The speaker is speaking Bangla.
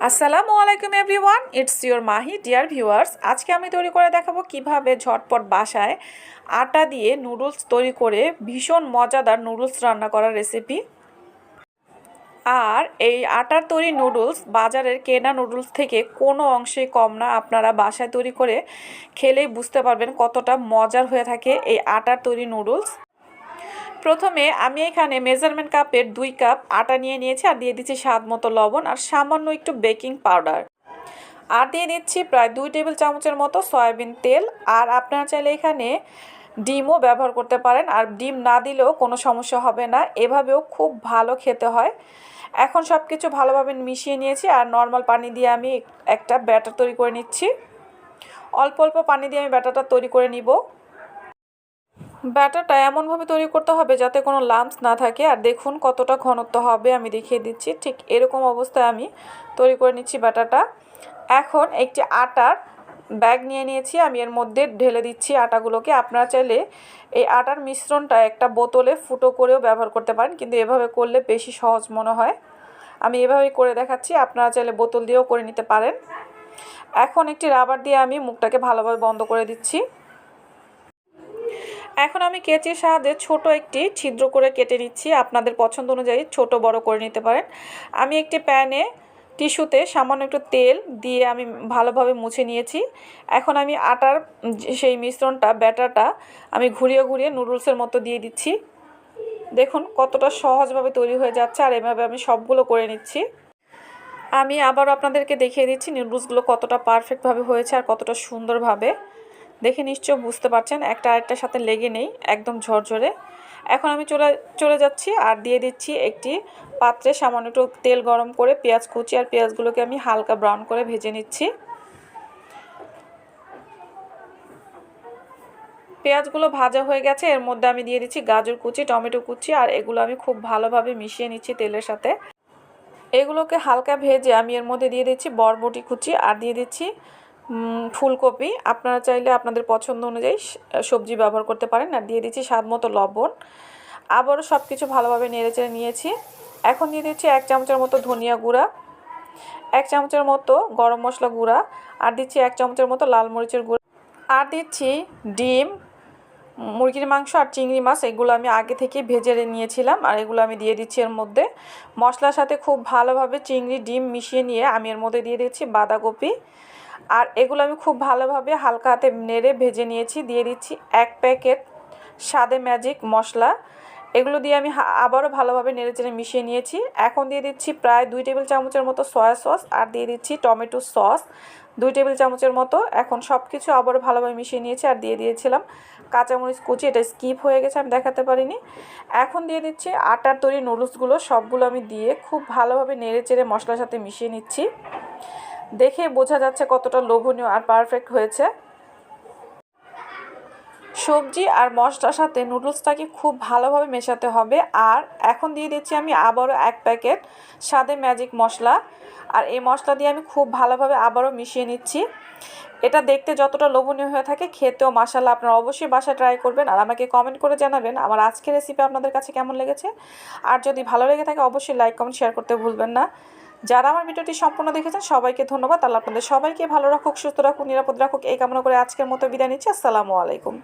আসসালামু আলাইকুম everyone it's your Mahi dear viewers আজকে আমি তৈরি করে দেখাবো কীভাবে ঝটপট বাসায় আটা দিয়ে নুডলস তৈরি করে ভীষণ মজাদার নুডলস রান্না করার রেসিপি আর এই আটার তৈরি নুডলস বাজারের কেনা নুডলস থেকে কোনো অংশে কম না, আপনারা বাসায় তৈরি করে খেলেই বুঝতে পারবেন কতটা মজার হয়ে থাকে এই আটার তৈরি নুডলস প্রথমে আমি এখানে মেজারমেন্ট কাপের দুই কাপ আটা নিয়ে নিয়েছি আর দিয়ে দিচ্ছি স্বাদ মতো লবণ আর সামান্য একটু বেকিং পাউডার। আর দিয়ে দিচ্ছি প্রায় দুই টেবিল চামচের মতো সয়াবিন তেল। আর আপনারা চাইলে এখানে ডিমও ব্যবহার করতে পারেন। আর ডিম না দিলেও কোনো সমস্যা হবে না। এভাবেও খুব ভালো খেতে হয়। এখন সব কিছু ভালোভাবে মিশিয়ে নিয়েছি আর নর্মাল পানি দিয়ে আমি একটা ব্যাটার তৈরি করে নিচ্ছি। অল্প অল্প পানি দিয়ে আমি ব্যাটারটা তৈরি করে নিব। ব্যাটারটা এমনভাবে তৈরি করতে হবে যাতে কোনো লাম্পস না থাকে। আর দেখুন কতটা ঘনত্ব হবে, আমি দেখিয়ে দিচ্ছি। ঠিক এরকম অবস্থায় আমি তৈরি করে নিচ্ছি ব্যাটারটা। এখন একটি আটার ব্যাগ নিয়ে নিয়েছি, আমি এর মধ্যে ঢেলে দিচ্ছি আটাগুলোকে। আপনারা চাইলে এই আটার মিশ্রণটা একটা বোতলে ফুটো করেও ব্যবহার করতে পারেন, কিন্তু এভাবে করলে বেশি সহজ মনে হয়। আমি এভাবেই করে দেখাচ্ছি, আপনারা চাইলে বোতল দিয়েও করে নিতে পারেন। এখন একটি রাবার দিয়ে আমি মুখটাকে ভালোভাবে বন্ধ করে দিচ্ছি। এখন আমি কেচির সাহায্যে ছোট একটি ছিদ্র করে কেটে নিচ্ছি। আপনাদের পছন্দ অনুযায়ী ছোট, বড় করে নিতে পারেন। আমি একটি প্যানে টিস্যুতে সামান্য একটু তেল দিয়ে আমি ভালোভাবে মুছে নিয়েছি। এখন আমি আটার সেই মিশ্রণটা, ব্যাটারটা আমি ঘুরিয়ে ঘুরিয়ে নুডলসের মতো দিয়ে দিচ্ছি। দেখুন কতটা সহজভাবে তৈরি হয়ে যাচ্ছে আর এভাবে আমি সবগুলো করে নিচ্ছি। আমি আবারও আপনাদেরকে দেখিয়ে দিচ্ছি নুডলসগুলো কতটা পারফেক্টভাবে হয়েছে আর কতটা সুন্দরভাবে। দেখে নিশ্চয় বুঝতে পারছেন, একটা আরেকটার সাথে লেগে নেই, একদম ঝরঝরে। এখন আমি চলে চলে যাচ্ছি আর দিয়ে দিচ্ছি একটি পাত্রে, সামান্য একটু তেল গরম করে পেঁয়াজ কুচি আর পেঁয়াজগুলোকে আমি হালকা ব্রাউন করে ভেজে নিচ্ছি। পেঁয়াজগুলো ভাজা হয়ে গেছে, এর মধ্যে আমি দিয়ে দিচ্ছি গাজর কুচি, টমেটো কুচি আর এগুলো আমি খুব ভালোভাবে মিশিয়ে নিচ্ছি তেলের সাথে। এগুলোকে হালকা ভেজে আমি এর মধ্যে দিয়ে দিচ্ছি বরবটি কুচি আর দিয়ে দিচ্ছি ফুলকপি। আপনারা চাইলে আপনাদের পছন্দ অনুযায়ী সবজি ব্যবহার করতে পারেন। আর দিয়ে দিচ্ছি স্বাদ মতো লবণ। আবারও সব কিছু ভালোভাবে নেড়েচেড়ে নিয়েছি। এখন দিয়ে দিচ্ছি এক চামচের মতো ধনিয়া গুঁড়া, এক চামচের মতো গরম মশলা গুঁড়া, আর দিচ্ছি এক চামচের মতো লাল মরিচের গুঁড়া। আর দিচ্ছি ডিম, মুরগির মাংস আর চিংড়ি মাছ। এগুলো আমি আগে থেকে ভেজে নিয়েছিলাম। আর এগুলো আমি দিয়ে দিচ্ছি এর মধ্যে মশলার সাথে খুব ভালোভাবে চিংড়ি, ডিম মিশিয়ে নিয়ে আমি এর মধ্যে দিয়ে দিচ্ছি বাঁধাকপি। আর এগুলো আমি খুব ভালোভাবে হালকা হাতে নেড়ে ভেজে নিয়েছি, দিয়ে দিচ্ছি এক প্যাকেট স্বাদে ম্যাজিক মশলা। এগুলো দিয়ে আমি আবারও ভালোভাবে নেড়ে চেড়ে মিশিয়ে নিয়েছি। এখন দিয়ে দিচ্ছি প্রায় দুই টেবিল চামচের মতো সয়া সস আর দিয়ে দিচ্ছি টমেটো সস দুই টেবিল চামচের মতো এখন সব কিছু আবারও ভালোভাবে মিশিয়ে নিয়েছি আর দিয়ে দিয়েছিলাম কাঁচামরিচ কুচি। এটা স্কিপ হয়ে গেছে, আমি দেখাতে পারিনি। এখন দিয়ে দিচ্ছি আটার তৈরি নুডলসগুলো সবগুলো আমি দিয়ে খুব ভালোভাবে নেড়ে চেড়ে মশলার সাথে মিশিয়ে নিচ্ছি। দেখে বোঝা যাচ্ছে কতটা লোভনীয় আর পারফেক্ট হয়েছে। সবজি আর মশলার সাথে নুডলসটাকে খুব ভালোভাবে মেশাতে হবে। আর এখন দিয়ে দিচ্ছি আমি আবারও এক প্যাকেট স্বাদে ম্যাজিক মশলা। আর এই মশলা দিয়ে আমি খুব ভালোভাবে আবারও মিশিয়ে নিচ্ছি। এটা দেখতে যতটা লোভনীয় হয়ে থাকে খেতেও মাসাল্লাহ আপনারা অবশ্যই বাসায় ট্রাই করবেন। আর আমাকে কমেন্ট করে জানাবেন আমার আজকের রেসিপি আপনাদের কাছে কেমন লেগেছে। আর যদি ভালো লেগে থাকে অবশ্যই লাইক কমেন্ট শেয়ার করতে ভুলবেন না। যারা আমার ভিডিওটি সম্পূর্ণ দেখেছেন, সবাইকে ধন্যবাদ। আল্লাহ আপনাদের সবাইকে ভালো রাখুক, সুস্থ রাখুক, নিরাপদ রাখুক। এই কামনা করে আজকের মতো বিদায় নিচ্ছি। আসসালামু আলাইকুম।